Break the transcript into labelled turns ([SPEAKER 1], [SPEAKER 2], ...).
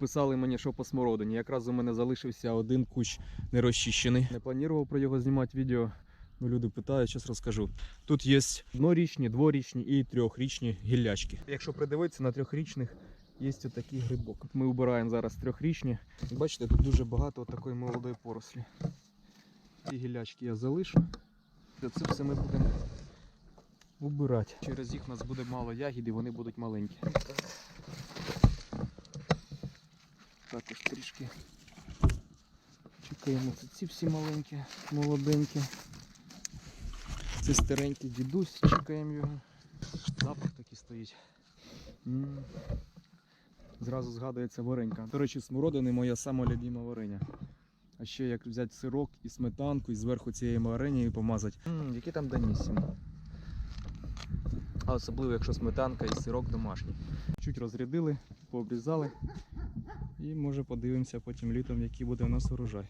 [SPEAKER 1] Писали мені, що по смородині. Якраз у мене залишився один кущ нерозчищений. Не планував про його знімати відео. Ну, люди питають, зараз розкажу. Тут є однорічні, дворічні і трьохрічні гіллячки. Якщо придивитися на трьохрічних, є отакий грибок. Ми вибираємо зараз трьохрічні. Бачите, тут дуже багато такої молодої порослі. Ці гіллячки я залишу. Це все ми будемо убирати. Через їх у нас буде мало ягід і вони будуть маленькі. Також трішки чекаємо. Це ці всі маленькі, молоденькі. Це старенький дідусь, чекаємо його. Запах такий стоїть. Зразу згадується варенька. До речі, смородини моя сама любима варення. А ще як взяти сирок і сметанку і зверху цієї варені помазати. М, які там данісімо. А особливо, якщо сметанка і сирок домашній. Чуть розрядили, пообрізали. І може подивимося потім літом, який буде у нас урожай.